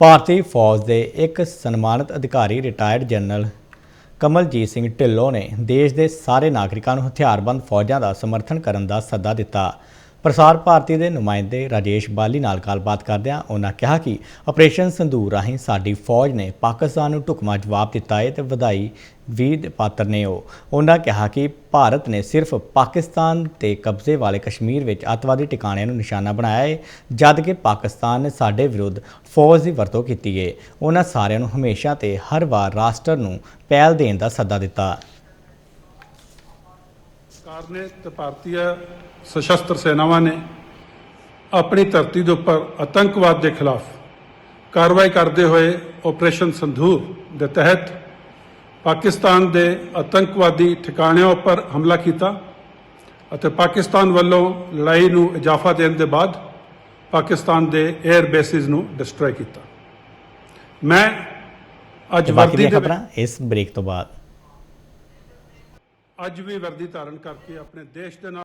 ਭਾਰਤੀ ਫੌਜ ਦੇ ਇੱਕ ਸਨਮਾਨਿਤ ਅਧਿਕਾਰੀ ਰਿਟਾਇਰਡ ਜਨਰਲ ਕਮਲਜੀਤ ਸਿੰਘ ਢਿੱਲੋਂ ਨੇ ਦੇਸ਼ ਦੇ ਸਾਰੇ ਨਾਗਰਿਕਾਂ ਨੂੰ ਹਥਿਆਰਬੰਦ ਫੌਜਾਂ ਦਾ ਸਮਰਥਨ ਕਰਨ ਦਾ ਸੱਦਾ ਦਿੱਤਾ। ਪ੍ਰਸਾਰ ਭਾਰਤੀ ਦੇ ਨੁਮਾਇੰਦੇ ਰਾਜੇਸ਼ ਬਾਲੀ ਨਾਲ ਗੱਲਬਾਤ ਕਰਦਿਆਂ ਉਹਨਾਂ ਕਿਹਾ ਕਿ ਆਪਰੇਸ਼ਨ ਸੰਧੂਰ ਰਾਹੀਂ ਸਾਡੀ ਫੌਜ ਨੇ ਪਾਕਿਸਤਾਨ ਨੂੰ ਢੁਕਵਾਂ ਜਵਾਬ ਦਿੱਤਾ ਹੈ ਤੇ ਵਧਾਈ ਵੀ ਪਾਤਰ ਨੇ ਉਹ। ਉਹਨਾਂ ਕਿਹਾ ਕਿ ਭਾਰਤ ਨੇ ਸਿਰਫ ਪਾਕਿਸਤਾਨ ਤੇ ਕਬਜ਼ੇ ਵਾਲੇ ਕਸ਼ਮੀਰ ਵਿੱਚ ਅੱਤਵਾਦੀ ਟਿਕਾਣਿਆਂ ਨੂੰ ਨਿਸ਼ਾਨਾ ਬਣਾਇਆ ਹੈ, ਜਦ ਕਿ ਪਾਕਿਸਤਾਨ ਨੇ ਸਾਡੇ ਵਿਰੁੱਧ ਫੌਜ ਦੀ ਵਰਤੋਂ ਕੀਤੀ ਹੈ। ਉਹਨਾਂ ਸਾਰਿਆਂ ਨੂੰ ਹਮੇਸ਼ਾ ਤੇ ਹਰ ਵਾਰ ਰਾਸ਼ਟਰ ਨੂੰ ਪਹਿਲ ਦੇਣ ਦਾ ਸੱਦਾ ਦਿੱਤਾ। ਸਰਕਾਰ ਨੇ ਤੇ ਭਾਰਤੀ ਸਸ਼ਸਤਰ ਸੈਨਾਵਾਂ ਨੇ ਆਪਣੀ ਧਰਤੀ ਦੇ ਉੱਪਰ ਆਤੰਕਵਾਦ ਦੇ ਖਿਲਾਫ ਕਾਰਵਾਈ ਕਰਦੇ ਹੋਏ ਆਪਰੇਸ਼ਨ ਸੰਧੂਰ ਦੇ ਤਹਿਤ ਪਾਕਿਸਤਾਨ ਦੇ ਆਤੰਕਵਾਦੀ ਠਿਕਾਣਿਆਂ ਉੱਪਰ ਹਮਲਾ ਕੀਤਾ ਅਤੇ ਪਾਕਿਸਤਾਨ ਵੱਲੋਂ ਲੜਾਈ ਨੂੰ ਇਜਾਫਾ ਦੇਣ ਦੇ ਬਾਅਦ ਪਾਕਿਸਤਾਨ ਦੇ 에ਅਰ ਬੇਸਿਸ ਨੂੰ ਡਿਸਟਰੋਏ ਕੀਤਾ। ਮੈਂ ਅੱਜ ਵਰਦੀ ਦੇ ਖਬਰਾਂ ਇਸ ਬ੍ਰੇਕ ਤੋਂ ਬਾਅਦ। ਅੱਜ ਵੀ ਵਰਦੀ ਧਾਰਨ ਕਰਕੇ ਆਪਣੇ ਦੇਸ਼ ਦੇ ਨਾਲ